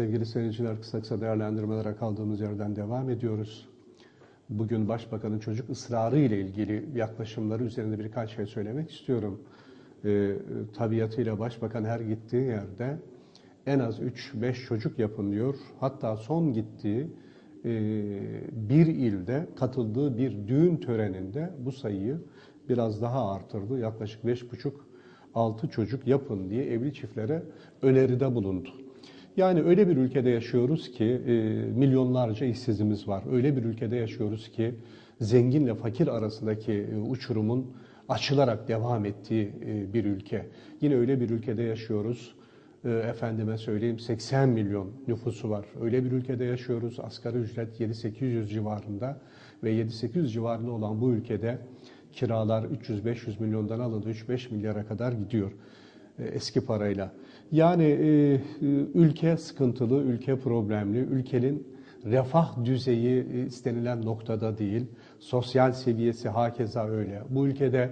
Sevgili seyirciler kısa kısa değerlendirmelere kaldığımız yerden devam ediyoruz. Bugün Başbakanın çocuk ısrarı ile ilgili yaklaşımları üzerinde birkaç şey söylemek istiyorum. Ee, tabiatıyla Başbakan her gittiği yerde en az 3-5 çocuk yapın diyor. Hatta son gittiği e, bir ilde katıldığı bir düğün töreninde bu sayıyı biraz daha artırdı. Yaklaşık 5,5-6 çocuk yapın diye evli çiftlere öneride bulundu. Yani öyle bir ülkede yaşıyoruz ki e, milyonlarca işsizimiz var. Öyle bir ülkede yaşıyoruz ki zenginle fakir arasındaki e, uçurumun açılarak devam ettiği e, bir ülke. Yine öyle bir ülkede yaşıyoruz. E, efendime söyleyeyim 80 milyon nüfusu var. Öyle bir ülkede yaşıyoruz. Asgari ücret 7-800 civarında ve 7-800 civarında olan bu ülkede kiralar 300-500 milyondan alındı 3-5 milyara kadar gidiyor eski parayla. Yani e, e, ülke sıkıntılı, ülke problemli, ülkenin refah düzeyi e, istenilen noktada değil, sosyal seviyesi hakeza öyle. Bu ülkede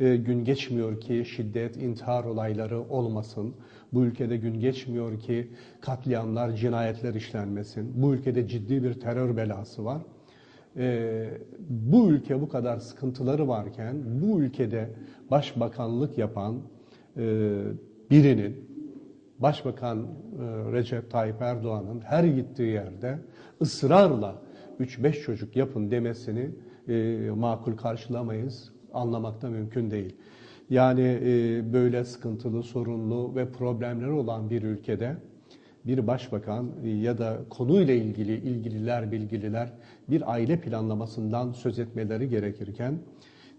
e, gün geçmiyor ki şiddet, intihar olayları olmasın. Bu ülkede gün geçmiyor ki katliamlar, cinayetler işlenmesin. Bu ülkede ciddi bir terör belası var. Ee, bu ülke bu kadar sıkıntıları varken bu ülkede başbakanlık yapan e, birinin Başbakan e, Recep Tayyip Erdoğan'ın her gittiği yerde ısrarla 3-5 çocuk yapın demesini e, makul karşılamayız, anlamakta mümkün değil. Yani e, böyle sıkıntılı, sorunlu ve problemleri olan bir ülkede bir başbakan ya da konuyla ilgili ilgililer, bilgililer bir aile planlamasından söz etmeleri gerekirken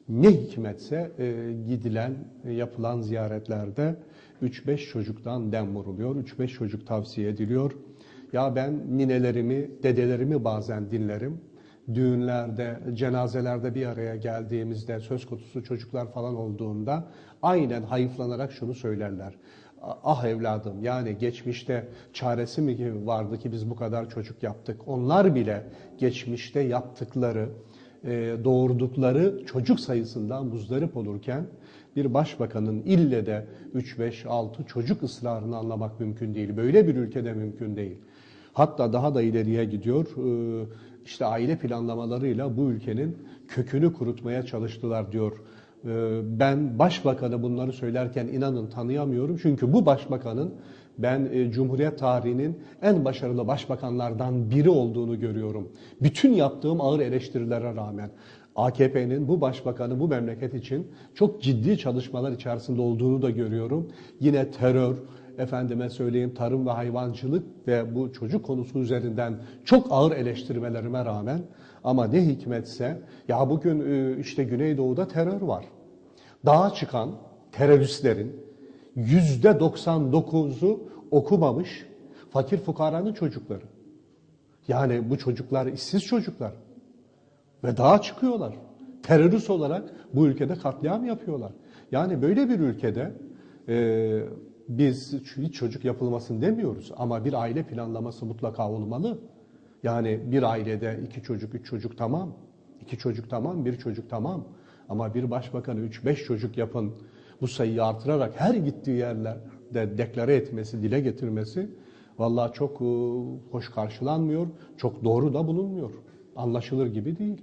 ne hikmetse e, gidilen, e, yapılan ziyaretlerde 3-5 çocuktan dem vuruluyor, 3-5 çocuk tavsiye ediliyor. Ya ben ninelerimi, dedelerimi bazen dinlerim. Düğünlerde, cenazelerde bir araya geldiğimizde söz konusu çocuklar falan olduğunda aynen hayıflanarak şunu söylerler. Ah evladım yani geçmişte çaresi mi vardı ki biz bu kadar çocuk yaptık? Onlar bile geçmişte yaptıkları, doğurdukları çocuk sayısından muzdarip olurken bir başbakanın ille de 3, 5, 6 çocuk ısrarını anlamak mümkün değil. Böyle bir ülkede mümkün değil. Hatta daha da ileriye gidiyor. E, işte aile planlamalarıyla bu ülkenin kökünü kurutmaya çalıştılar diyor. E, ben başbakanı bunları söylerken inanın tanıyamıyorum. Çünkü bu başbakanın ben e, Cumhuriyet tarihinin en başarılı başbakanlardan biri olduğunu görüyorum. Bütün yaptığım ağır eleştirilere rağmen AKP'nin bu başbakanı bu memleket için çok ciddi çalışmalar içerisinde olduğunu da görüyorum. Yine terör, efendime söyleyeyim tarım ve hayvancılık ve bu çocuk konusu üzerinden çok ağır eleştirmelerime rağmen ama ne hikmetse ya bugün e, işte Güneydoğu'da terör var. Dağa çıkan teröristlerin yüzde 99'u okumamış fakir fukaranın çocukları. Yani bu çocuklar işsiz çocuklar. Ve dağa çıkıyorlar. Terörist olarak bu ülkede katliam yapıyorlar. Yani böyle bir ülkede e, biz hiç çocuk yapılmasın demiyoruz ama bir aile planlaması mutlaka olmalı. Yani bir ailede iki çocuk, üç çocuk tamam. iki çocuk tamam, bir çocuk tamam. Ama bir başbakanı üç, beş çocuk yapın bu sayıyı artırarak her gittiği yerlerde deklare etmesi, dile getirmesi vallahi çok e, hoş karşılanmıyor, çok doğru da bulunmuyor. Anlaşılır gibi değil.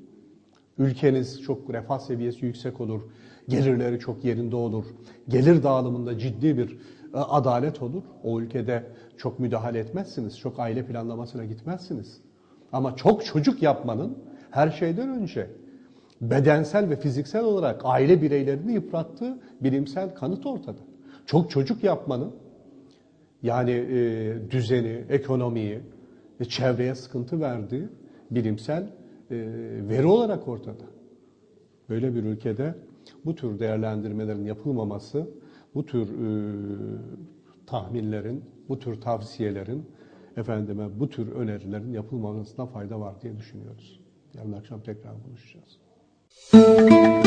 Ülkeniz çok refah seviyesi yüksek olur, gelirleri çok yerinde olur, gelir dağılımında ciddi bir e, adalet olur. O ülkede çok müdahale etmezsiniz, çok aile planlamasına gitmezsiniz. Ama çok çocuk yapmanın her şeyden önce bedensel ve fiziksel olarak aile bireylerini yıprattığı bilimsel kanıt ortada. Çok çocuk yapmanın yani e, düzeni, ekonomiyi, ve çevreye sıkıntı verdiği bilimsel e, veri olarak ortada. Böyle bir ülkede bu tür değerlendirmelerin yapılmaması, bu tür e, tahminlerin, bu tür tavsiyelerin, efendime bu tür önerilerin yapılmamasına fayda var diye düşünüyoruz. Yarın akşam tekrar buluşacağız. Thank you.